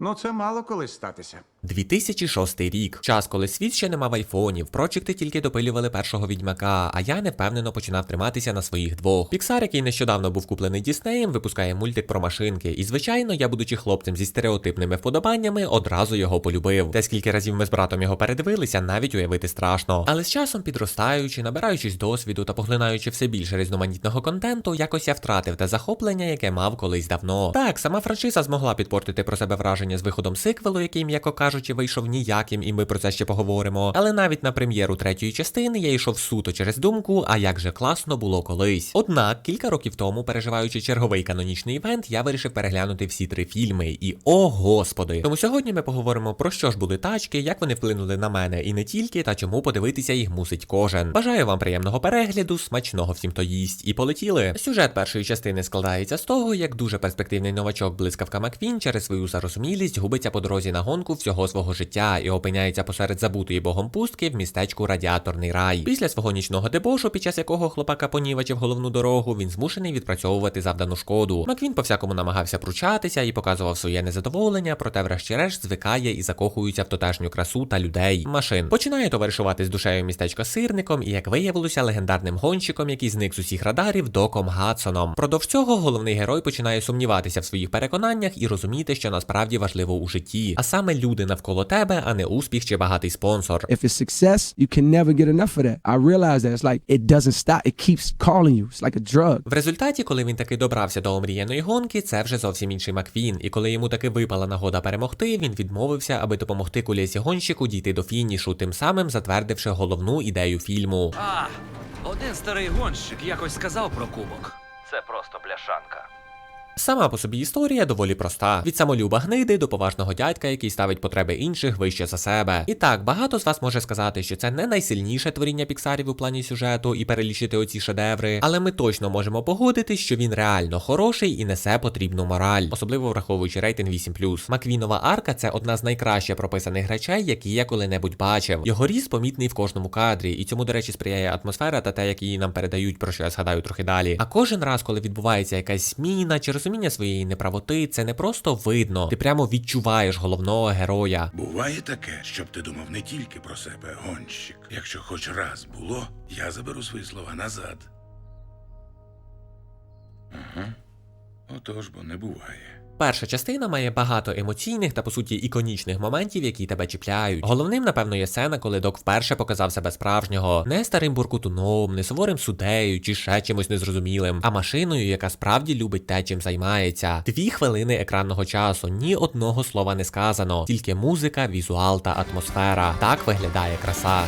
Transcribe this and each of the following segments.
Ну, це мало колись статися. 2006 рік. Час, коли світ ще не мав айфонів, прочекти тільки допилювали першого відьмака, а я невпевнено починав триматися на своїх двох. Піксар, який нещодавно був куплений Діснеєм, випускає мультик про машинки. І звичайно, я, будучи хлопцем зі стереотипними вподобаннями, одразу його полюбив. Те, скільки разів ми з братом його передивилися, навіть уявити страшно. Але з часом підростаючи, набираючись досвіду та поглинаючи все більше різноманітного контенту, якось я втратив те захоплення, яке мав колись давно. Так, сама франшиза змогла підпортити про себе враження з виходом сиквелу, який, м'яко кажучи, вийшов ніяким, і ми про це ще поговоримо. Але навіть на прем'єру третьої частини я йшов суто через думку, а як же класно було колись. Однак, кілька років тому, переживаючи черговий канонічний івент, я вирішив переглянути всі три фільми. І о господи! Тому сьогодні ми поговоримо про що ж були тачки, як вони вплинули на мене і не тільки, та чому подивитися їх мусить кожен. Бажаю вам приємного перегляду, смачного всім, хто їсть, і полетіли. Сюжет першої частини складається з того, як дуже перспективний новачок блискавка Маквін через свою зарозумілість губиться по дорозі на гонку всього свого життя і опиняється посеред забутої богом пустки в містечку Радіаторний рай. Після свого нічного дебошу, під час якого хлопака понівечив головну дорогу, він змушений відпрацьовувати завдану шкоду. Маквін по всякому намагався пручатися і показував своє незадоволення, проте, врешті-решт, звикає і закохується в тотешню красу та людей. Машин починає товаришувати з душею містечка сирником і, як виявилося, легендарним гонщиком, який зник з усіх радарів Доком Гадсоном. Продовж цього головний герой починає сумніватися в своїх переконаннях і розуміти, що насправді важливо у житті, а саме люди навколо тебе, а не успіх чи багатий спонсор. If it's success, you can never get enough of that. I realize that it's like it doesn't stop. It keeps calling you. It's like a drug. В результаті, коли він таки добрався до омріяної гонки, це вже зовсім інший Маквін. І коли йому таки випала нагода перемогти, він відмовився, аби допомогти кулесі гонщику дійти до фінішу, тим самим затвердивши головну ідею фільму. А, один старий гонщик якось сказав про кубок. Це просто бляшанка. Сама по собі історія доволі проста: від самолюба гниди до поважного дядька, який ставить потреби інших вище за себе. І так, багато з вас може сказати, що це не найсильніше творіння Піксарів у плані сюжету і перелічити оці шедеври, але ми точно можемо погодитись, що він реально хороший і несе потрібну мораль, особливо враховуючи рейтинг 8+. Маквінова арка це одна з найкраще прописаних речей, які я коли-небудь бачив. Його ріс помітний в кожному кадрі, і цьому, до речі, сприяє атмосфера та те, як її нам передають, про що я згадаю трохи далі. А кожен раз, коли відбувається якась зміна чи розуміння своєї неправоти, це не просто видно, ти прямо відчуваєш головного героя. Буває таке, щоб ти думав не тільки про себе, гонщик. Якщо хоч раз було, я заберу свої слова назад. Ага. Отож бо не буває. Перша частина має багато емоційних та по суті іконічних моментів, які тебе чіпляють. Головним, напевно, є сцена, коли док вперше показав себе справжнього, не старим буркутуном, не суворим судею чи ще чимось незрозумілим, а машиною, яка справді любить те, чим займається. Дві хвилини екранного часу, ні одного слова не сказано, тільки музика, візуал та атмосфера. Так виглядає краса.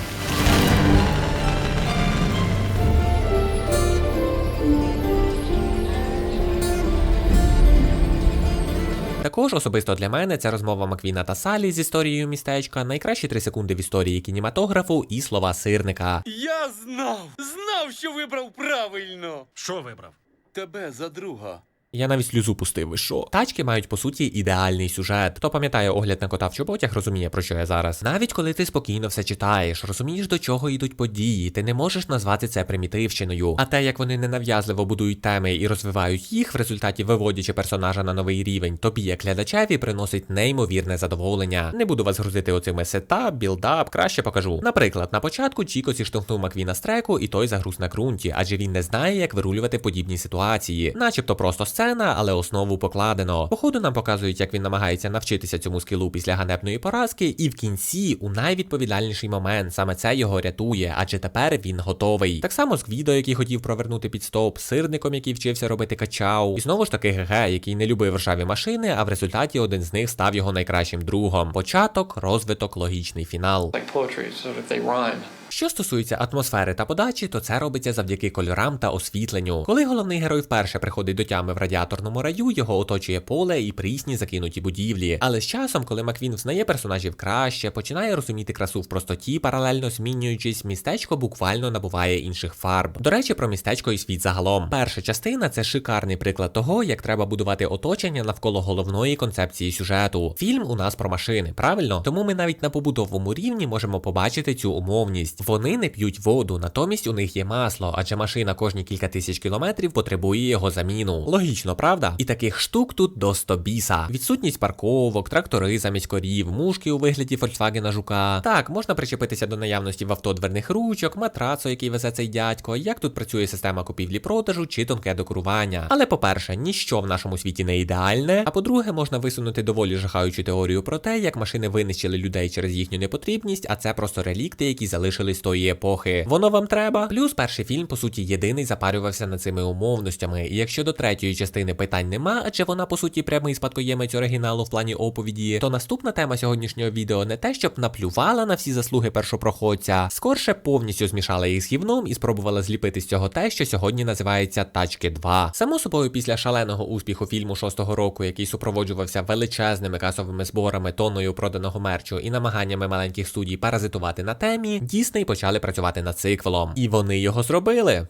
Також особисто для мене ця розмова Маквіна та Салі з історією містечка, найкращі три секунди в історії кінематографу і слова сирника. Я знав! Знав, що вибрав правильно! Що вибрав? Тебе за друга. Я навіть сльозу пустив, ви що? Тачки мають по суті ідеальний сюжет. Хто пам'ятає огляд на кота в чоботях, розуміє про що я зараз. Навіть коли ти спокійно все читаєш, розумієш до чого йдуть події, ти не можеш назвати це примітивщиною. А те, як вони ненав'язливо будують теми і розвивають їх, в результаті виводячи персонажа на новий рівень, тобі як глядачеві приносить неймовірне задоволення. Не буду вас грузити оцими сетап, білдап, краще покажу. Наприклад, на початку Чіко зіштовхнув Маквіна з треку, і той загруз на ґрунті, адже він не знає, як вирулювати подібні ситуації, начебто просто сцена, але основу покладено. Походу нам показують, як він намагається навчитися цьому скілу після ганебної поразки, і в кінці, у найвідповідальніший момент, саме це його рятує, адже тепер він готовий. Так само з Гвідо, який хотів провернути під стоп, сирником, який вчився робити качау, і знову ж таки ГГ, який не любив ржаві машини, а в результаті один з них став його найкращим другом. Початок, розвиток, логічний фінал. like poetry, sort of they rhyme. Що стосується атмосфери та подачі, то це робиться завдяки кольорам та освітленню. Коли головний герой вперше приходить до тями в радіаторному раю, його оточує поле і прісні закинуті будівлі. Але з часом, коли Маквін взнає персонажів краще, починає розуміти красу в простоті, паралельно змінюючись, містечко буквально набуває інших фарб. До речі, про містечко і світ загалом. Перша частина це шикарний приклад того, як треба будувати оточення навколо головної концепції сюжету. Фільм у нас про машини, правильно? Тому ми навіть на побутовому рівні можемо побачити цю умовність. Вони не п'ють воду, натомість у них є масло, адже машина кожні кілька тисяч кілометрів потребує його заміну. Логічно, правда? І таких штук тут до 100 біса. Відсутність парковок, трактори замість корів, мушки у вигляді Volkswagen Жука. Так, можна причепитися до наявності в авто дверних ручок, матрацу, який везе цей дядько, як тут працює система купівлі-продажу чи тонке декорування. Але по-перше, ніщо в нашому світі не ідеальне. А по-друге, можна висунути доволі жахаючу теорію про те, як машини винищили людей через їхню непотрібність, а це просто релікти, які залишились тої епохи. Воно вам треба? Плюс перший фільм, по суті, єдиний запарювався над цими умовностями. І якщо до третьої частини питань нема, адже вона по суті прямий спадкоємець оригіналу в плані оповіді, то наступна тема сьогоднішнього відео не те, щоб наплювала на всі заслуги першопроходця, скорше повністю змішала їх з гівном і спробувала зліпити з цього те, що сьогодні називається Тачки 2. Само собою, після шаленого успіху фільму шостого року, який супроводжувався величезними касовими зборами, тонною проданого мерчу і намаганнями маленьких студій паразитувати на темі, Дісней почали працювати над циквелом. І вони його зробили.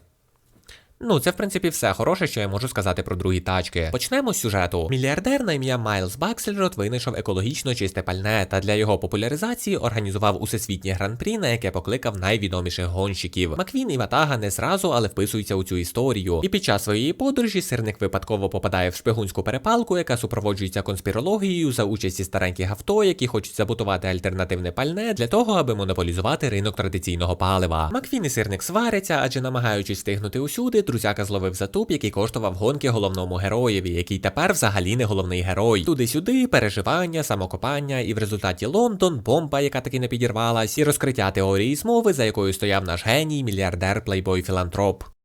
Ну, це в принципі все хороше, що я можу сказати про другі тачки. Почнемо з сюжету. Мільярдер на ім'я Майлз Баксельрот винайшов екологічно чисте пальне та для його популяризації організував усесвітнє гран-прі, на яке покликав найвідоміших гонщиків. Маквін і Ватага не зразу, але вписуються у цю історію. І під час своєї подорожі сирник випадково попадає в шпигунську перепалку, яка супроводжується конспірологією за участі стареньких авто, які хочуть забутувати альтернативне пальне для того, аби монополізувати ринок традиційного палива. Маквін і сирник сваряться, адже намагаючись встигнути усюди, друзяка зловив затуп, який коштував гонки головному героєві, який тепер взагалі не головний герой. Туди-сюди, переживання, самокопання, і в результаті Лондон, бомба, яка таки не підірвалась, і розкриття теорії змови, за якою стояв наш геній, мільярдер, плейбой, філантроп.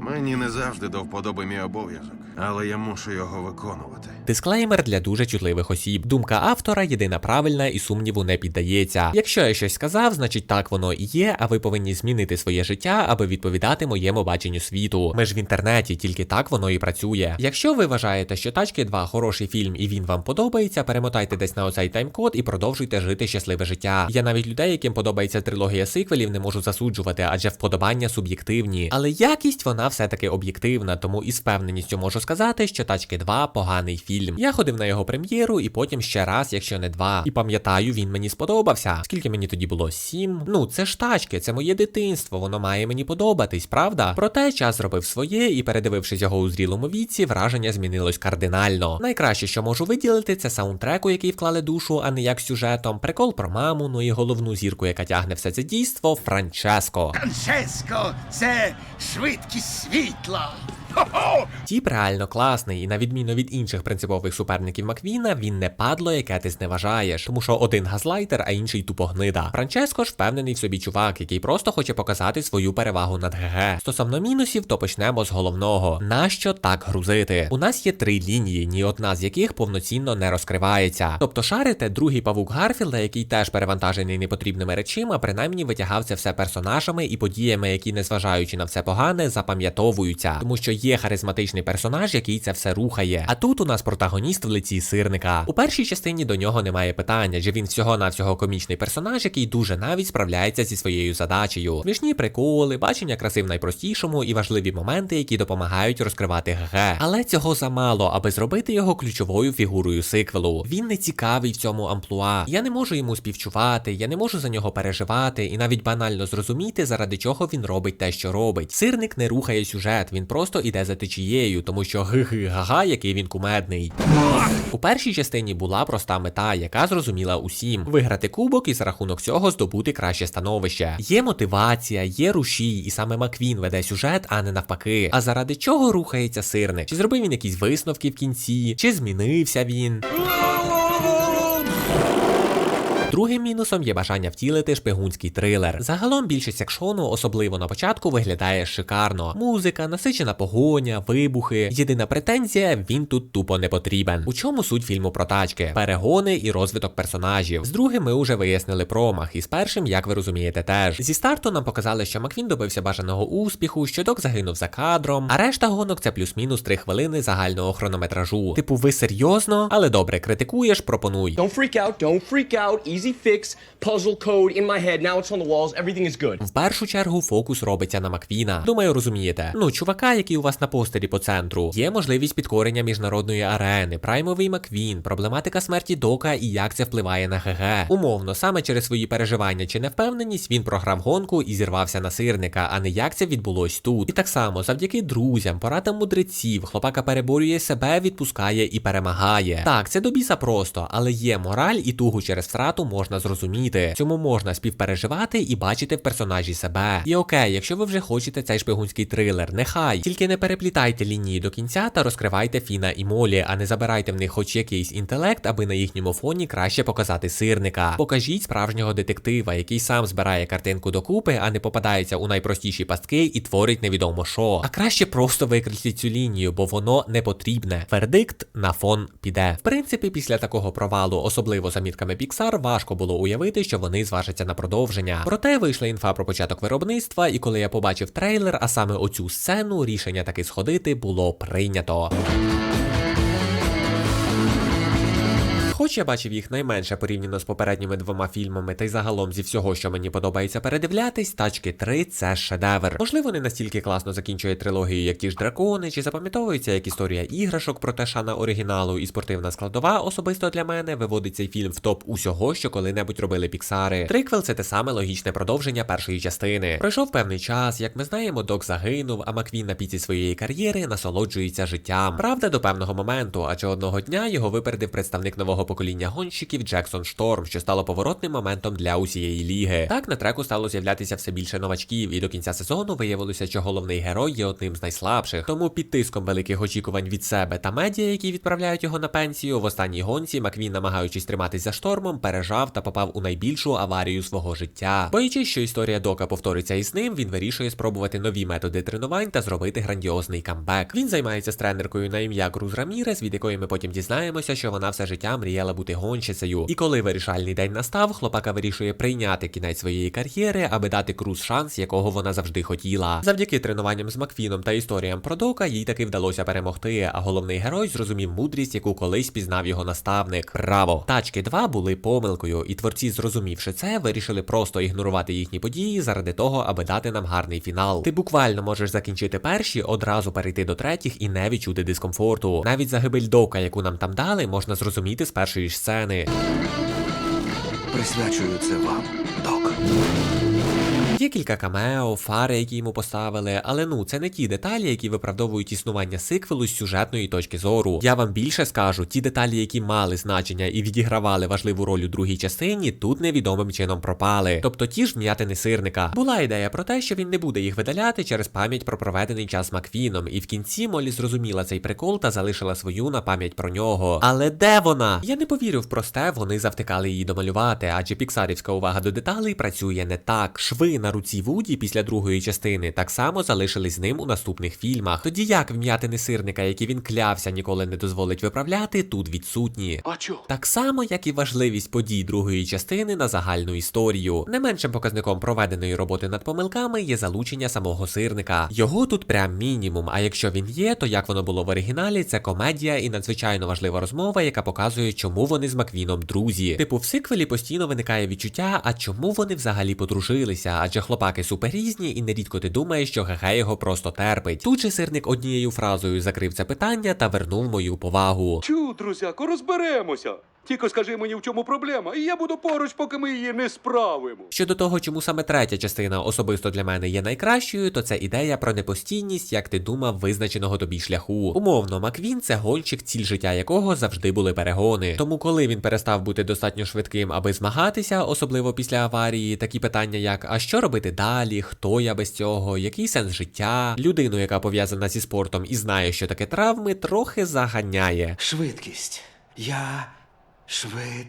Мені не завжди до вподоби мій обов'язок, але я мушу його виконувати. Дисклеймер для дуже чутливих осіб. Думка автора єдина правильна і сумніву не піддається. Якщо я щось сказав, значить так воно і є, а ви повинні змінити своє життя, аби відповідати моєму баченню світу. Ми ж в інтернеті, тільки так воно і працює. Якщо ви вважаєте, що тачки 2 хороший фільм і він вам подобається, перемотайте десь на оцей таймкод і продовжуйте жити щасливе життя. Я навіть людей, яким подобається трилогія сиквелів, не можу засуджувати, адже вподобання суб'єктивні. Але якість вона все-таки об'єктивна, тому із впевненістю можу сказати, що тачки 2 поганий фільм. Я ходив на його прем'єру і потім ще раз, якщо не два. І пам'ятаю, він мені сподобався. Скільки мені тоді було? Сім? Ну, це ж тачки, це моє дитинство, воно має мені подобатись, правда? Проте час зробив своє, і передивившись його у зрілому віці, враження змінилось кардинально. Найкраще, що можу виділити, це саундтрек, у який вклали душу, а не як сюжетом, прикол про маму, ну і головну зірку, яка тягне все це дійство, Франческо. Франческо, це швидкість світла. Тіп реально класний, і на відміну від інших принципових суперників Маквіна, він не падло, яке ти зневажаєш, тому що один газлайтер, а інший тупогнида. Франческо ж впевнений в собі чувак, який просто хоче показати свою перевагу над ГГ. Стосовно мінусів, то почнемо з головного: нащо так грузити? У нас є три лінії, ні одна з яких повноцінно не розкривається. Тобто шарите другий павук Гарфілда, який теж перевантажений непотрібними речима, принаймні витягав це все персонажами і подіями, які, незважаючи на все погане, запам'ятовуються, тому що є харизматичний персонаж, який це все рухає. А тут у нас протагоніст в лиці сирника. У першій частині до нього немає питання, адже він всього-навсього комічний персонаж, який дуже навіть справляється зі своєю задачею. Смішні приколи, бачення краси в найпростішому і важливі моменти, які допомагають розкривати ГГ. Але цього замало, аби зробити його ключовою фігурою сиквелу. Він не цікавий в цьому амплуа. Я не можу йому співчувати, я не можу за нього переживати і навіть банально зрозуміти, заради чого він робить те, що робить. Сирник не рухає сюжет, він просто іде за течією, тому що ги-ги-га-га, який він кумедний. У першій частині була проста мета, яка зрозуміла усім: виграти кубок і за рахунок цього здобути краще становище. Є мотивація, є рушій, і саме Маквін веде сюжет, а не навпаки. А заради чого рухається сирник? Чи зробив він якісь висновки в кінці, чи змінився він? Другим мінусом є бажання втілити шпигунський трилер. Загалом більшість екшону, особливо на початку, виглядає шикарно. Музика, насичена погоня, вибухи. Єдина претензія він тут тупо не потрібен. У чому суть фільму про тачки? Перегони і розвиток персонажів. З другим ми вже вияснили промах, і з першим, як ви розумієте, теж. Зі старту нам показали, що Маквін добився бажаного успіху, що док загинув за кадром, а решта гонок це плюс-мінус 3 хвилини загального хронометражу. Типу, ви серйозно? Але добре, критикуєш, пропонуй. Don't freak out, don't freak out, easy easy fix, puzzle code in my head. Now it's on the walls. Everything is good. В першу чергу фокус робиться на Маквіна. Думаю, розумієте. Ну, чувака, який у вас на постері по центру, є можливість підкорення міжнародної арени, праймовий Маквін, проблематика смерті Дока і як це впливає на ГГ. Умовно, саме через свої переживання чи невпевненість він програв гонку і зірвався на сирника, а не як це відбулось тут. І так само, завдяки друзям, порадам мудреців, хлопака переборює себе, відпускає і перемагає. Так, це до біса просто, але є мораль і тугу через втрату можна зрозуміти. Цьому можна співпереживати і бачити в персонажі себе. І окей, якщо ви вже хочете цей шпигунський трилер, нехай тільки не переплітайте лінії до кінця та розкривайте Фіна і Молі, а не забирайте в них хоч якийсь інтелект, аби на їхньому фоні краще показати сирника. Покажіть справжнього детектива, який сам збирає картинку докупи, а не попадається у найпростіші пастки і творить невідомо що. А краще просто викресліть цю лінію, бо воно не потрібне. Вердикт на фон піде. В принципі, після такого провалу, особливо за мітками Pixar, важко було уявити, що вони зважаться на продовження. Проте вийшла інфа про початок виробництва, і коли я побачив трейлер, а саме оцю сцену, рішення таки сходити було прийнято. Хоч я бачив їх найменше порівняно з попередніми двома фільмами, та й загалом зі всього, що мені подобається передивлятись, тачки 3 це шедевр. Можливо, не настільки класно закінчує трилогію, як ті ж дракони, чи запам'ятовується як історія іграшок про Тешана оригіналу і спортивна складова. Особисто для мене виводить цей фільм в топ усього, що коли-небудь робили піксари. Триквел це те саме логічне продовження першої частини. Пройшов певний час, як ми знаємо, Док загинув, а Маквін на піці своєї кар'єри насолоджується життям. Правда, до певного моменту, адже одного дня його випередив представник нового покоління гонщиків Джексон Шторм, що стало поворотним моментом для усієї ліги. Так на треку стало з'являтися все більше новачків, і до кінця сезону виявилося, що головний герой є одним з найслабших. Тому під тиском великих очікувань від себе та медіа, які відправляють його на пенсію, в останній гонці Маквін, намагаючись триматись за штормом, пережав та попав у найбільшу аварію свого життя. Боячись, що історія Дока повториться із ним, він вирішує спробувати нові методи тренувань та зробити грандіозний камбек. Він займається з тренеркою на ім'я Круз Рамірес, від якої ми потім дізнаємося, що вона все життя мріяла бути гонщицею. І коли вирішальний день настав, хлопака вирішує прийняти кінець своєї кар'єри, аби дати Круз шанс, якого вона завжди хотіла. Завдяки тренуванням з Макфіном та історіям про Дока їй таки вдалося перемогти. А головний герой зрозумів мудрість, яку колись пізнав його наставник. Браво! Тачки 2 були помилкою, і творці, зрозумівши це, вирішили просто ігнорувати їхні події заради того, аби дати нам гарний фінал. Ти буквально можеш закінчити перші, одразу перейти до третіх і не відчути дискомфорту. Навіть загибель Дока, яку нам там дали, можна зрозуміти з першої ж сцени. Присвячую це вам, док. Є кілька камео, фари, які йому поставили, але ну це не ті деталі, які виправдовують існування сиквелу з сюжетної точки зору. Я вам більше скажу, ті деталі, які мали значення і відігравали важливу роль у другій частині, тут невідомим чином пропали. Тобто ті ж м'ятини сирника. Була ідея про те, що він не буде їх видаляти через пам'ять про проведений час Маквіном, і в кінці Молі зрозуміла цей прикол та залишила свою на пам'ять про нього. Але де вона? Я не повірив в просте, вони завтикали її домалювати, адже піксарівська увага до деталей працює не так. Шви на руці Вуді після другої частини так само залишились з ним у наступних фільмах. Тоді як вм'ятини сирника, які він клявся, ніколи не дозволить виправляти, тут відсутні. Бачу. Так само, як і важливість подій другої частини на загальну історію. Не меншим показником проведеної роботи над помилками є залучення самого сирника. Його тут прям мінімум. А якщо він є, то як воно було в оригіналі, це комедія і надзвичайно важлива розмова, яка показує, чому вони з Маквіном друзі. Типу, в сиквелі постійно виникає відчуття, а чому вони взагалі подружилися? Адже хлопаки суперрізні, і нерідко ти думаєш, що ГГ його просто терпить. Тут же сирник однією фразою закрив це питання та вернув мою повагу. Чу, друзяко, розберемося. Тільки скажи мені, в чому проблема, і я буду поруч, поки ми її не справимо. Щодо того, чому саме третя частина особисто для мене є найкращою, то це ідея про непостійність, як ти думав, визначеного тобі шляху. Умовно, Маквін це гонщик, ціль життя якого завжди були перегони. Тому, коли він перестав бути достатньо швидким, аби змагатися, особливо після аварії, такі питання, як а що робити далі, хто я без цього, який сенс життя, людину, яка пов'язана зі спортом і знає, що таке травми, трохи заганяє. Швидкість. Я швид.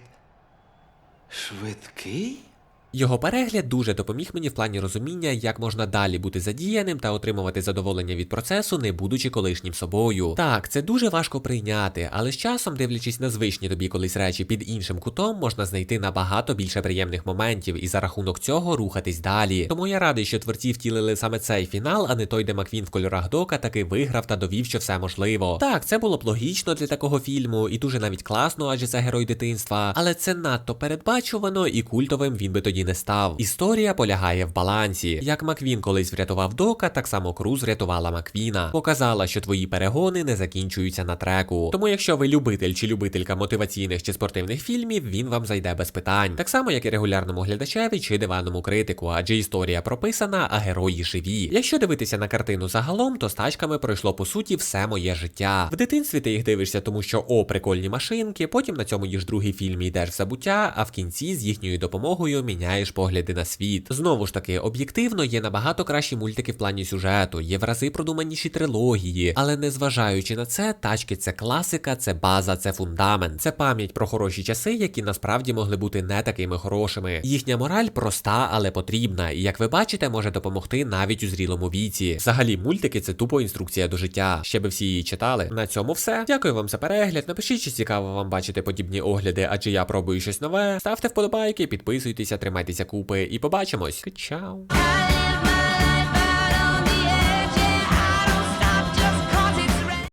Швидкий? Його перегляд дуже допоміг мені в плані розуміння, як можна далі бути задіяним та отримувати задоволення від процесу, не будучи колишнім собою. Так, це дуже важко прийняти, але з часом, дивлячись на звичні тобі колись речі під іншим кутом, можна знайти набагато більше приємних моментів і за рахунок цього рухатись далі. Тому я радий, що творці втілили саме цей фінал, а не той, де Маквін в кольорах Дока таки виграв та довів, що все можливо. Так, це було б логічно для такого фільму, і дуже навіть класно, адже це герой дитинства. Але це надто передбачувано і культовим він би тоді не став. Історія полягає в балансі. Як Маквін колись врятував Дока, так само Круз врятувала Маквіна. Показала, що твої перегони не закінчуються на треку. Тому, якщо ви любитель чи любителька мотиваційних чи спортивних фільмів, він вам зайде без питань. Так само, як і регулярному глядачеві чи диваному критику, адже історія прописана, а герої живі. Якщо дивитися на картину загалом, то з тачками пройшло по суті все моє життя. В дитинстві ти їх дивишся, тому що о, прикольні машинки, потім на цьому їж другий фільм йдеш в забуття, а в кінці з їхньою допомогою міняєш погляди на світ. Знову ж таки, об'єктивно є набагато кращі мультики в плані сюжету, є в рази продуманіші трилогії, але незважаючи на це, тачки це класика, це база, це фундамент, це пам'ять про хороші часи, які насправді могли бути не такими хорошими. Їхня мораль проста, але потрібна, і як ви бачите, може допомогти навіть у зрілому віці. Взагалі, мультики це тупо інструкція до життя. Ще би всі її читали. На цьому все. Дякую вам за перегляд. Напишіть, чи цікаво вам бачити подібні огляди, адже я пробую щось нове. Ставте вподобайки, підписуйтеся, тримайтеся купи і побачимось. Чао!